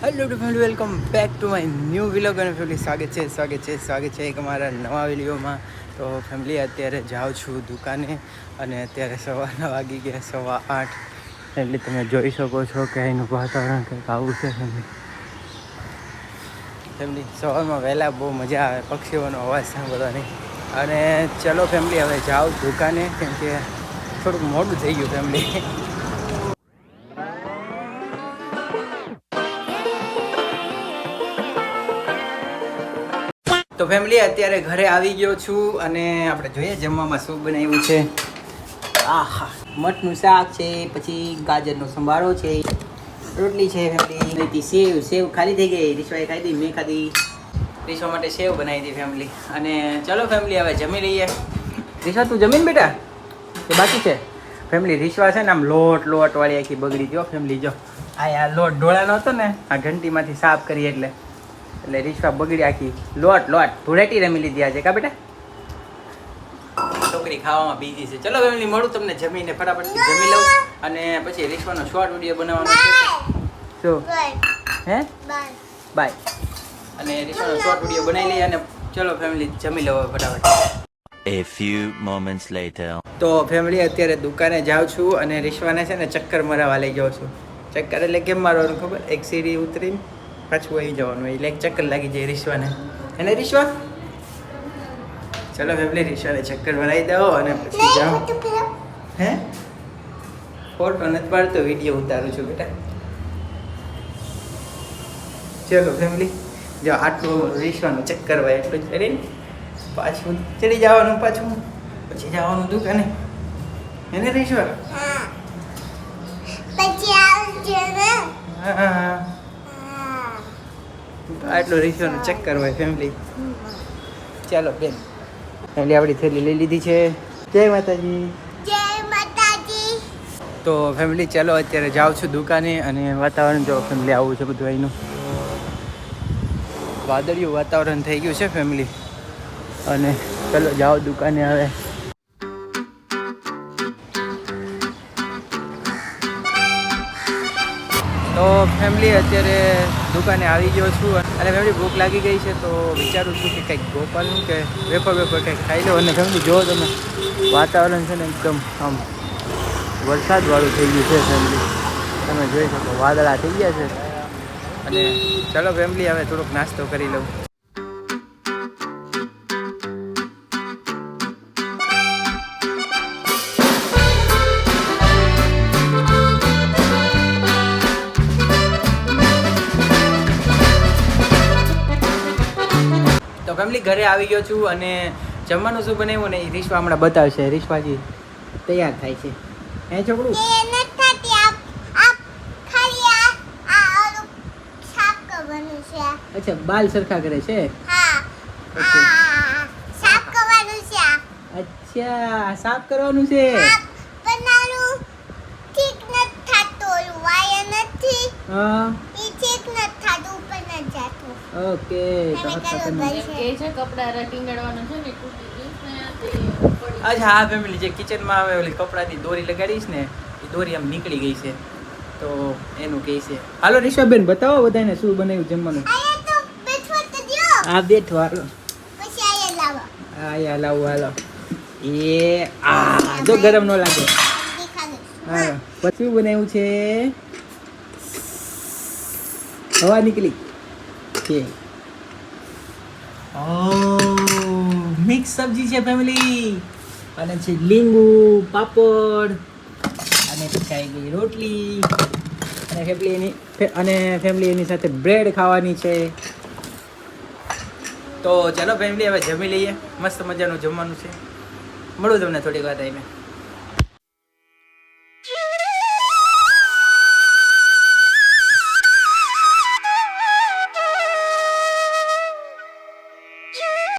Hello to family welcome back to my new vlog અને family, સ્વાગત છે સ્વાગત છે સ્વાગત છે એક અમારા નવા વિડીયોમાં. તો ફેમિલી, અત્યારે જાઉં છું દુકાને અને અત્યારે સવારના વાગી ગયા, સવા આઠ. એટલે તમે જોઈ શકો છો કે એનું વાતાવરણ કંઈક આવું છે ફેમિલી. ફેમિલી, સવારમાં વહેલા બહુ મજા આવે, પક્ષીઓનો અવાજ સાંભળવાની. અને ચલો ફેમિલી, હવે જાઓ દુકાને, કેમ કે થોડુંક મોડું થઈ ગયું ફેમિલી. તો ફેમિલી અત્યારે ઘરે આવી ગયો છું અને આપણે જોઈએ જમવામાં શું બનાવ્યું છે. આહા, મઠનું શાક છે, પછી ગાજરનો સંભારો છે, રોટલી છે ફેમિલી સેવ સેવ ખાલી થઈ ગઈ. રીશવાએ ખાઈ હતી મેં ખાધી. રીશવા માટે સેવ બનાવી હતી ફેમિલી અને ચલો ફેમિલી હવે જમી લઈએ. રીશવા, તું જમીન બેટા? એ બાકી છે. ફેમિલી રીશવા છે ને, આમ લોટ લોટ વાળી આખી બગડી ગયો ફેમિલી જો. આ લોટ ઢોળાનો હતો ને, આ ઘંટીમાંથી સાફ કરીએ એટલે. એટલે રીશવા બગડી આખી. લોટ લોટ. ધૂળેટી રમી લીધી આજે કા બેટા? છોકરી ખાવામાં બીજી છે. ચલો ફેમિલી મળું તમને જમીને ફટાફટથી જમી લઉં અને પછી રીશવાનો શોર્ટ વીડિયો બનાવવાનો છે. શું હે? બાય અને રીશવાનો શોર્ટ વીડિયો બનાવી લઈએ અને ચલો ફેમિલી જમી લઉં ફટાફટ. A few moments later. તો ફેમિલી અત્યારે દુકાને જાઉં છું અને રીશવાને છે ને ચક્કર મરાવા લઈ જાઉં છું. ચક્કર એટલે કેમ મારવાનું ખબર? એક સીડી ઉતરીને પાછું આવી જવાનું એટલે એક ચક્કર લાગી જાય રીશવાને. એને રીશવા? ચલો ફેમિલી રીશવાને ચક્કર ભરાઈ દો અને પછી જાઓ. હે? ફોટો નથી પાડતો વીડિયો ઉતારું છું બેટા. ચલો ફેમિલી જો આટલું રીશવાનું ચક્કર હોય એટલું કરીને પાછું ચડી જવાનું પાછું. પછી જવાનું દુકાને. એને રીશવા? પછી આવજો ને. હા હા હા. આટલો રીશવાનો ચક્કર હોય ફેમિલી ચાલો બેન. ફેમિલી આપણી થેલી લઈ લીધી છે. જય માતાજી. જય માતાજી. તો ફેમિલી ચાલો અત્યારે જાઉં છું દુકાને અને વાતાવરણ જો ફેમિલી આવું છે બધું અહીંનું. વાદળિયું વાતાવરણ થઈ ગયું છે ફેમિલી અને ચાલો જાઓ દુકાને હવે. તો ફેમિલી અત્યારે દુકાને આવી ગયો છું અને ફેમિલી ભૂખ લાગી ગઈ છે તો વિચારું છું કે કંઈક ગોપાલનું કે વેપર વેપર કંઈક ખાઈ લો અને ફેમિલી જો તમે વાતાવરણ છે ને એકદમ આમ વરસાદવાળું થઈ ગયું છે ફેમિલી તમે જોઈ શકો, વાદળા થઈ ગયા છે. અને ચલો ફેમિલી હવે થોડોક નાસ્તો કરી લઉં. ફેમિલી ઘરે આવી ગયો છું અને જમવાનું શું બનાવ્યું ને રીશવા હમણાં બતાવશે. રીશવાજી તૈયાર થાય છે. હે છોકરું? અચ્છા બાલ સરખા કરે છે? અચ્છા સાફ કરવાનું છે? આ ઠીક નથી થતું વાયર નથી. હા એ ઠીક નથી થતું ઉપર નથી જતું ઓકે. એ છે કપડા રટીંગડવાનું છે ને તૂટી ગયું ને તે પડી. અચ્છા હા ફેમિલી જે કિચનમાં આવે ઓલી કપડાની દોરી લગાડીશ ને એ દોરી આમ નીકળી ગઈ છે. તો એનું કહે છે. હાલો રિષભબેન બતાવો બધાને શું બનાવ્યું જમવાનું. આ બેઠો હાલો. હા યા લાવો હાલો. એ આ જો ગરમ ન લાગે. હા પછી શું બનાવ્યું છે? હવા નીકળી. છે મિક્સ સબ્જી છે ફેમિલી અને છે લીંબુ, પાપડ, અને ખાઈ ગઈ રોટલી. અને ફેમિલી એની અને ફેમિલી એની સાથે બ્રેડ ખાવાની છે. તો ચાલો ફેમિલી હવે જમી લઈએ. મસ્ત મજાનું જમવાનું છે. મળું તમને થોડીક વાર આવીને